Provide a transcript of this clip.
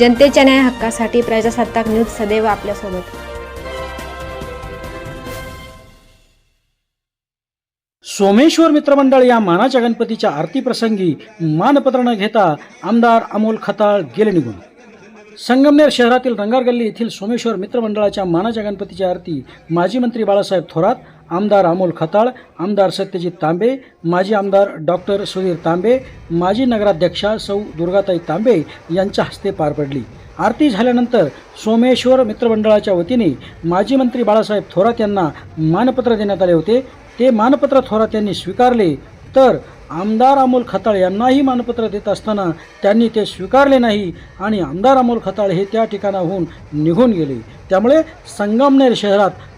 जनतेच्या न्याय हक्कासाठी प्रजासत्ताक न्यूज सदैव आपल्यासोबत. सोमेश्वर मित्रमंडळ या मानाच्या गणपतीच्या आरती प्रसंगी मानपत्र न घेता आमदार अमोल खताळ गेले निघून. संगमनेर शहरातील रंगार गल्ली येथील सोमेश्वर मित्रमंडळाच्या मानाच्या गणपतीची आरती माजी मंत्री बाळासाहेब थोरात आमदार अमोल खताळ आमदार सत्यजित तांबे माजी आमदार डॉक्टर सुधीर तांबे माजी नगराध्यक्षा सौ दुर्गाताई तांबे यांच्या हस्ते पार पडली. आरती झाल्यानंतर सोमेश्वर मित्रमंडळाच्या वतीने माजी मंत्री बाळासाहेब थोरात यांना मानपत्र देण्यात आले होते. ते मानपत्र थोरात यांनी स्वीकारले तर आमदार अमोल खताळ यांनाही मानपत्र देत असताना त्यांनी ते स्वीकारले नाही आणि आमदार अमोल खताळ हे त्या ठिकाणाहून निघून गेले. त्यामुळे संगमनेर शहरात